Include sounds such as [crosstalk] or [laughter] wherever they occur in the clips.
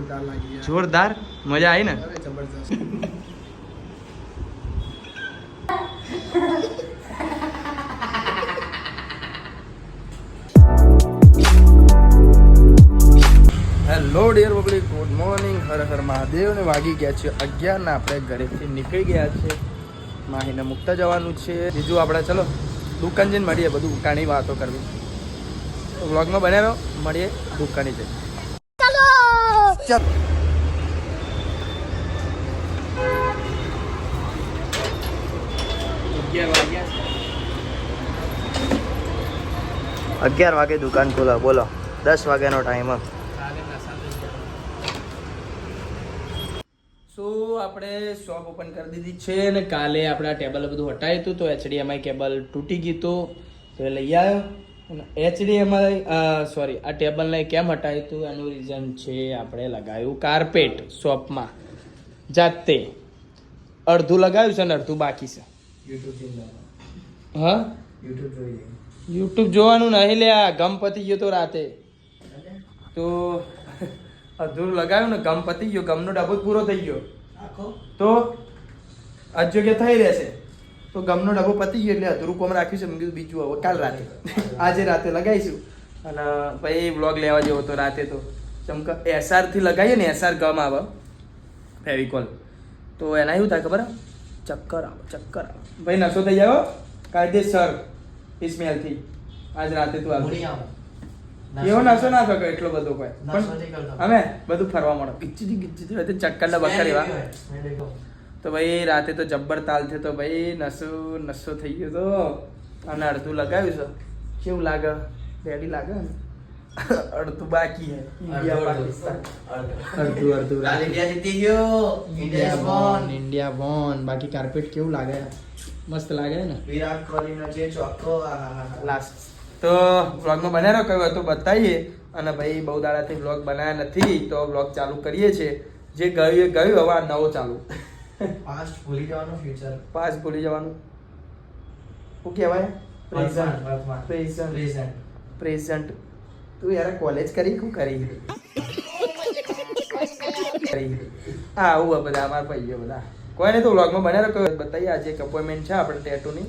જોરદાર લાગી જોરદાર? મજા આવી ને? Hello dear public good morning Har Har Mahadev ને વાગી ગયા છે અગિયાર ને આપણે ઘરેથી નીકળી ગયા છે. માહીને મુકતા જવાનું છે. બીજું આપણે ચલો દુકાન જઈને મળીએ બધું કાણી વાતો કરવી. વ્લોગમાં બનાવ્યો મળીએ દુકાની જઈને ચાલો અગિયાર વાગે દુકાન ખોલો બોલો. દસ વાગ્યાનો ટાઈમ સો આપણે શોપ ઓપન કરી દીધી છે અને કાલે આપણે આ ટેબલ બધું હટાવ્યું હતું તો એચડીએમઆઈ કેબલ તૂટી ગયું હતું તો એ લઈ આવ્યો. એચડીએમઆઈ સોરી આ ટેબલને કેમ હટાવ્યું હતું એનું રીઝન છે આપણે લગાવ્યું કાર્પેટ શોપમાં જાતે. અડધું લગાવ્યું છે ને અડધું બાકી છે. હા? યુટ્યુબ જોવાનું નહીં લે આ ગમ પતી ગયો તો રાતે. તો અધૂરું લગાવ્યું ને ગમ પતી ગયો ગમનો ડબ્બો પૂરો થઈ ગયો. તો અજોગ્ય થઈ રહેશે. તો ગમનો ડબ્બો પતી ગયો એટલે અધૂરું કોમ રાખ્યું છે. મેં કીધું બીજું હવે કાલ રાતે. આજે રાતે લગાવીશું. અને પછી વ્લોગ લેવા જેવો તો રાતે તો. ચમક એસઆરથી લગાવીએ ને એસઆર ગમ આવે. ફેવિકોલ તો એના એવું થાય ખબર? ચક્કર આવે ચક્કર આવે. ભાઈ નશો થઈ જાવ કાયદેસર એ સ્મેલથી આજ રાતે તું આવે. એવો નશો ના થયો એટલો બધો કોઈ. પણ અમે બધું ફરવા મળો. ગીચી ગીચી ચક્કર ના બક્કર એવા તો ભાઈ રાતે તો જબ્બર તાલ થયો તો ભાઈ નસો નસો થઈ ગયો તો. અને અડધું લગાવ્યું છે. કેવું લાગે? રેડી લાગે ને? અડધું બાકી હે ઇન્ડિયા પાકિસ્તાન અડધું. અડધું. ઇન્ડિયા વોન ઇન્ડિયા વોન બાકી કાર્પેટ કેવું લાગે? મસ્ત લાગે ને? વિરાટ કોહલીનો જે ચોખ્ખો લાસ્ટ તો વ્લોગમાં બનાવ્યો કયો હતો બતાવીએ. અને ભાઈ બહુ દાડાથી વ્લોગ બનાવ્યા નથી તો વ્લોગ ચાલુ કરીએ છીએ. જે ગયું એ ગયું હવે આ નવો ચાલુ. પાસ્ટ ભૂલી જવાનું ફ્યુચર પાસ્ટ ભૂલી જવાનું. શું કહેવાય? પ્રેઝન્ટ પ્રેઝન્ટ પ્રેઝન્ટ પ્રેઝન્ટ તું યાર કોલેજ કરી શું કરી? હા આવું આ બધા અમારા ભાઈઓ બધા. કોઈ નહીં તો વ્લોગમાં બને કયો બતાવીએ આજે એક અપોઇન્ટમેન્ટ છે આપણે ટેટુની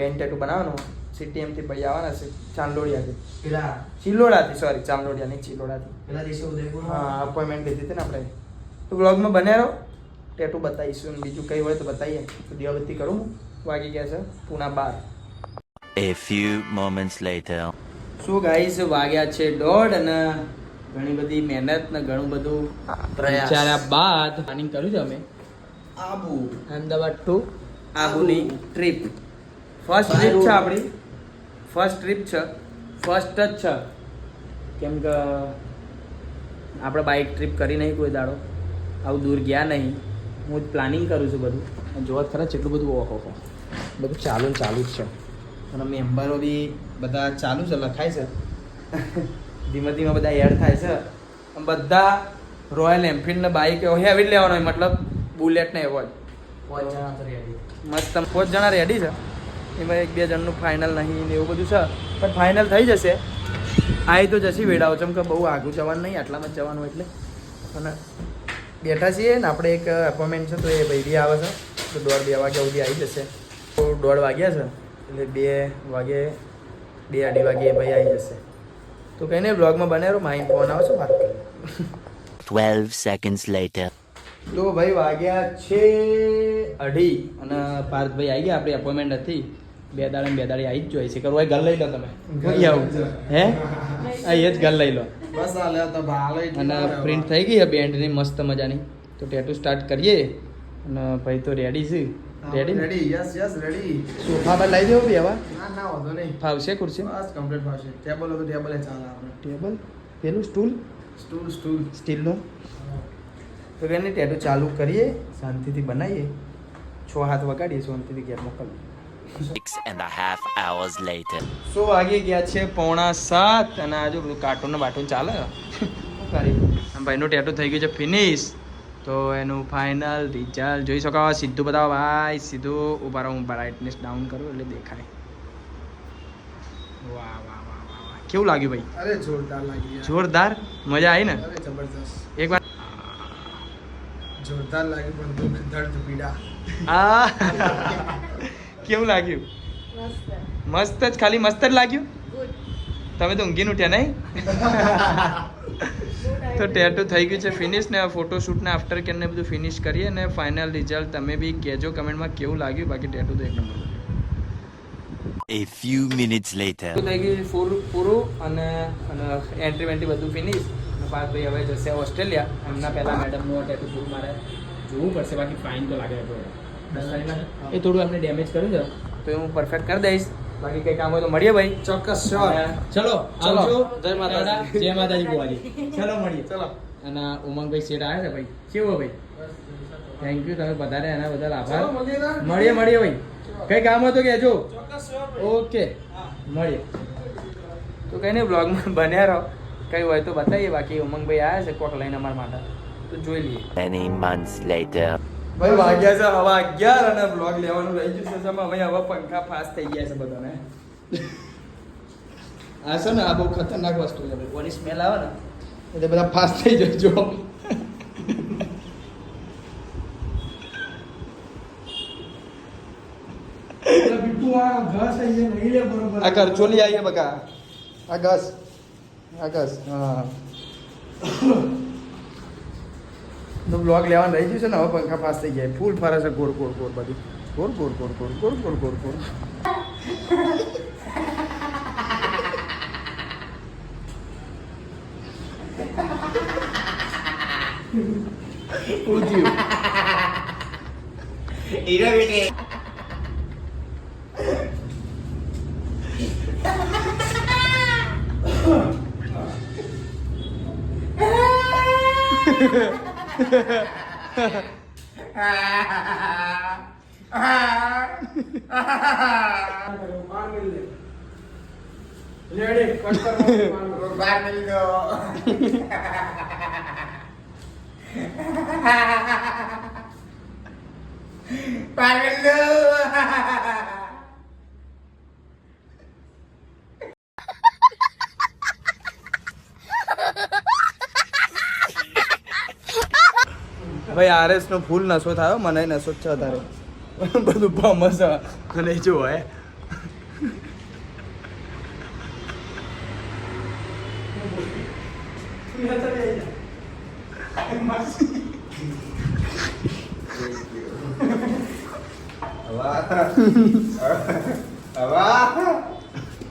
બેન ટેટુ બનાવવાનું. સીટીએમથી ભાઈ આવવાના છે ચાંદલોડિયાથી. પેલા? ચિલોડાથી સોરી ચાંદલોડિયા નહીં ચિલોડાથી પેલા દિવસે ઉદયપુર હા અપોઇન્ટમેન્ટ લીધી હતી ને આપણે. તો વ્લોગમાં બને રહો. ટેટુ બતાવીશું બીજું કંઈ હોય તો બતાવીએ. તો દિવાબત્તી કરું વાગી ગયા છે પૂણા બાર. A few moments later. શું ગાઈસ વાગ્યા છે દોઢ અને ઘણી બધી મહેનત ને ઘણું બધું પ્રયાસ. વિચાર્યા બાદ પ્લાનિંગ કર્યું છે અમે. આબુ. અમદાવાદ ટુ આબુની ટ્રીપ ફર્સ્ટ ટ્રીપ છે આપણી. ફર્સ્ટ ટ્રીપ છે. ફર્સ્ટ જ છે. કેમ કે આપણે બાઇક ટ્રીપ કરી નહીં કોઈ દાડો. આવું દૂર ગયા નહીં. હું જ પ્લાનિંગ કરું છું બધું. જોવા જ ખરા એટલું બધું ઓહો બધું ચાલુ ને ચાલુ જ છે. અને મેમ્બરો બી બધા ચાલુ છે લખાય છે. ધીમે ધીમે બધા એડ થાય છે. બધા રોયલ એનફિલ્ડ બાઈક બાઇક એવો હેવી જ લેવાનો મતલબ બુલેટ ને એવો જ. મસ્ત પાંચ જણા રેડી છે. એમાં એક બે જણનું ફાઇનલ નહીં ને એવું બધું છે. પણ ફાઇનલ થઈ જશે. આ તો જશે વેડાઓ છે. કે બહુ આગું જવાનું નહીં આટલામાં જ જવાનું એટલે. અને બેઠા છીએ ને આપણે એક એપોઇન્ટમેન્ટ છે તો એ ભાઈ બી આવે છે. તો દોઢ બે વાગ્યા સુધી આવી જશે. તો દોઢ વાગ્યા છે એટલે બે વાગે બે અઢી વાગે એ ભાઈ આવી જશે. તો કંઈ નહીં બ્લોગમાં બને રહો માઇન્ડ ફોન આવે છે વાત કરી. ટ્વેલ્વ સેકન્ડ્સ લેટર તો ભાઈ વાગ્યા છે અઢી અને પાર્થભાઈ આવી ગયા આપણી એપોઇન્ટમેન્ટ હતી. બે દાડે બે દાડે આવી જ જોઈએ છે. કરવું હોય ઘર લઈ લો તમે. હે? આ એ જ ઘર લઈ લો. બસ આ લે તો ભાલે અને પ્રિન્ટ થઈ ગઈ બેન્ડની મસ્ત મજાની. તો ટેટુ સ્ટાર્ટ કરીએ. અને ભાઈ તો રેડી છે. Ready ready yes yes ready sofa પર લઈ દેવો બી હવે? ના ના વધો નહીં. ફાવશે ખુરશી? બસ કમ્પ્લીટ ફાવશે. ટેબલ તો ટેબલ ચાલે આપણે. ટેબલ પેલું સ્ટૂલ સ્ટૂલ સ્ટૂલ સ્ટીલનું તો કે ટેટુ ચાલુ કરીએ શાંતિથી બનાવીએ. છ હાથ વગાડીએ શાંતિથી ઘેર મોકલીએ. Six and a half hours later. સો વાગી ગયા છે? પોણા સાત અને આજે બધું કાર્ટૂન બાટૂન ચાલે? શું કરી આમ ભાઈનું ટેટુ થઈ ગયું છે ફિનિશ તો એનું ફાઇનલ રિઝલ્ટ જોઈ શકો સીધું બતાવો. ભાઈ સીધું ઊભા રહો હું બ્રાઇટનેસ ડાઉન કરું એટલે દેખાય. વાહ વાહ વાહ કેવું લાગ્યું ભાઈ? અરે જોરદાર લાગ્યું જોરદાર? મજા આવી ને? અરે જબરદસ્ત. એક વાર જોરદાર લાગ્યું પણ દુઃખ દર્દ પીડા. આ કેવું લાગ્યું? મસ્ત. જ ખાલી મસ્ત જ લાગ્યું? તમે તો ઊંઘીને ઉઠ્યા નહીં? [laughs] તો ટેટુ થઈ ગયું છે ફિનિશ ને ફોટોશૂટ ને આફ્ટર કેરને બધું ફિનિશ કરીએ અને ફાઇનલ રિઝલ્ટ તમે બી કહેજો કમેન્ટમાં કેવું લાગ્યું બાકી ટેટુ તો એક number A few minutes later. થઈ ગયું પૂરું પૂરું અને અને એન્ટ્રી વેન્ટ્રી બધું ફિનિશ અને ભાઈ હવે જશે ઓસ્ટ્રેલિયા. એમના પહેલાં મેડમનું ટેટુ પૂરું મારે જોવું પડશે બાકી ફાઇન તો લાગે. એ થોડું એમને ડેમેજ કર્યું છે. તો હું પરફેક્ટ કરી દઈશ. બાકી કંઈ કામ હોય તો મળીએ ભાઈ. ચોક્કસ ચલો ચલો. આવજો. જય માતાજી. જય માતાજી બુવાજી ચલો મળીએ. ચલો. અને ઉમંગભાઈ શેઠ આવ્યા છે ભાઈ. કેવો ભાઈ? થેન્ક યુ તમે બધાને એના બદલ આભાર. મળીએ મળીએ ભાઈ. કઈ કામ હોય તો કહેજો. ઓકે મળીએ. તો કઈ નહીં બ્લોગમાં [laughs] બન્યા રહો. કઈ હોય તો બતાવીએ. બાકી ઉમંગભાઈ આવ્યા છે કોક લઈને અમારા માટે તો જોઈ લઈએ. ભાઈ વાગ્યા છે હવા અગિયાર અને બ્લોગ લેવાનું રહી ગયું છે જેમાં હવે હવે પંખા ફાસ્ટ થઈ ગયા છે બધાને. આ છે ને આ બહુ ખતરનાક વસ્તુ છે ભાઈ. કોની સ્મેલ આવે ને? એટલે બધા ફાસ્ટ થઈ જજો આ કરચોલી આવીએ બકા. આ ઘસ. આ ઘસ હા. તો બ્લોગ લેવાનું રહી ગયું છે ને હવે પંખા પાસ થઈ જાય ફૂલ ફરે છે ગોળ ગોળ ગોળ બધી ગોળ ગોળ ગોળ ગોળ ગોળ ગોળ ગોળ ગોળ ઉધ્યું लेडी कट करो बाहर मिल दो बाहर मिल दो ભાઈ આરએસ નો ફૂલ નશો થયો મને નશો જ છે તારે બધું ભમસ અને જો હે.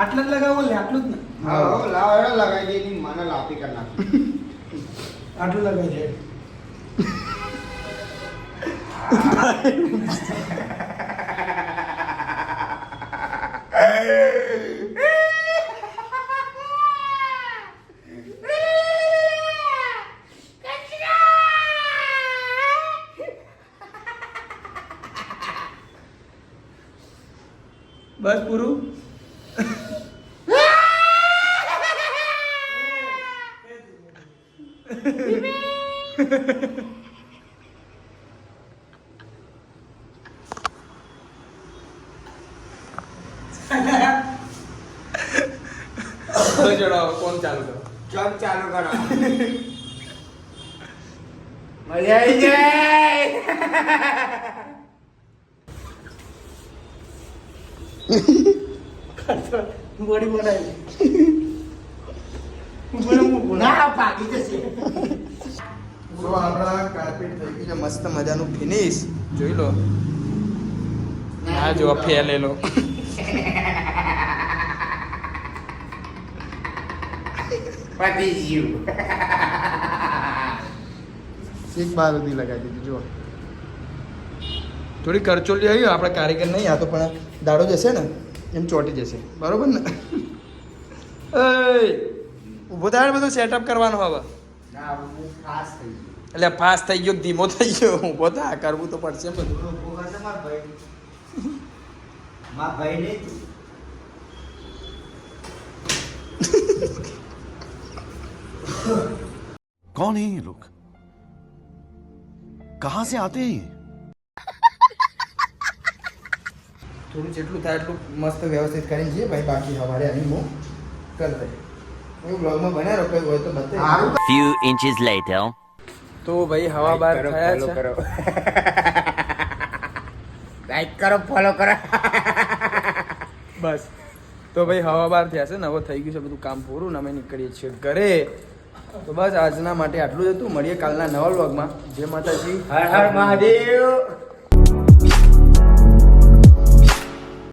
આટલા જ લગાવો લે આટલું જ ને. હા લાવ એડો લગાઈ દે મને લાપી કરી નાખ. આટલું લગાવી દે. બસ પૂરું Ha! ચલો કોણ ચાલુ કરો. ચલ ચાલુ કરો. મજા આવી જાય. બોડી બનાવી. ના. પાકી જશે. તો આપણા કાર્પેટ થઈ ગયું છે મસ્ત મજાનું ફિનિશ જોઈ લો. આ જો ફેલેલો. પતી ગયું એક બાર સુધી લગાવી દીધું જો થોડી કરચોલી આવી આપણે કારીગર નહીં આ તો પણ દાડો જશે ને એમ ચોટી જશે. બરોબર ને? ઊભો થાય બધું સેટઅપ કરવાનો હવે. ના હું ખાસ થઈ ગયું. એટલે ફાસ્ટ થઈ ગયો ધીમો થઈ ગયો ઊભો થાય કરવું તો પડશે બધું. મારા ભાઈ. कौन है ये लोग कहां से आते हैं ये થોડું જેટલું થાય એટલું મસ્ત વ્યવસ્થિત કરીને જઈએ ભાઈ બાકી સવારે આની હું કરી દઈએ હું બ્લોગમાં બન્યા રહો કઈ હોય તો બતાવી સારું Few inches later. તો ભાઈ હવા બાર કરો, થયા follow છે કરો. લાઈક કરો ફોલો કરો બસ તો ભાઈ હવા બાર થયા છે ને હવે થઈ ગયું છે બધું કામ પૂરું ને અમે નીકળીએ છીએ ઘરે તો બસ આજના માટે આટલું જ હતું. મળીએ કાલના નવા વ્લોગમાં. જય માતાજી. હર હર મહાદેવ.